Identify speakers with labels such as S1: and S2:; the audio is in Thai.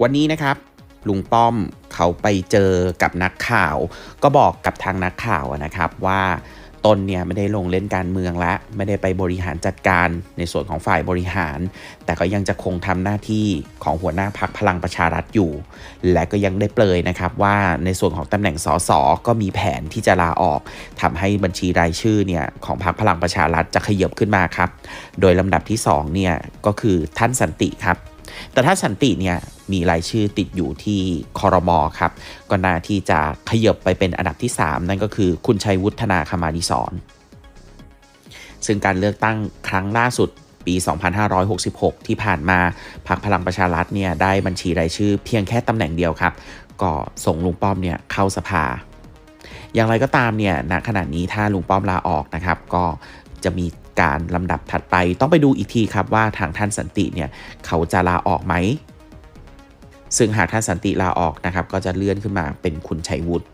S1: วันนี้นะครับลุงป้อมเขาไปเจอกับนักข่าว ก็บอกกับทางนักข่าวนะครับว่าตนเนี่ยไม่ได้ลงเล่นการเมืองและไม่ได้ไปบริหารจัดการในส่วนของฝ่ายบริหาร แต่ก็ยังจะคงทำหน้าที่ของหัวหน้าพักพลังประชารัฐอยู่ และก็ยังได้เปลยนะครับว่าในส่วนของตำแหน่งสสก็มีแผนที่จะลาออกทำให้บัญชีรายชื่อเนี่ยของพรรคพลังประชารัฐจะขยับขึ้นมาครับ โดยลำดับที่2เนี่ยก็คือท่านสันติครับ แต่ถ้าสันติเนี่ยมีรายชื่อติดอยู่ที่คอรมอครับก็น่าที่จะขยับไปเป็นอันดับที่ 3 นั่นก็คือคุณชัยวุฒนาคมานิสรซึ่งการเลือกตั้งครั้งล่าสุดปี 2566 ที่ผ่านมาพรรคพลังประชารัฐเนี่ยได้บัญชีรายชื่อเพียงแค่ตำแหน่งเดียวครับ ก็ส่งลุงป้อมเนี่ยเข้าสภา อย่างไรก็ตามเนี่ยณขณะนี้ถ้าลุงป้อมลาออกนะครับ ก็จะมี การลำดับถัดไปต้องไปดูอีกทีครับว่าทางท่านสันติเนี่ยเขาจะลาออกไหม ซึ่งหากท่านสันติลาออกนะครับก็จะเลื่อนขึ้นมาเป็นคุณชัยวุฒิ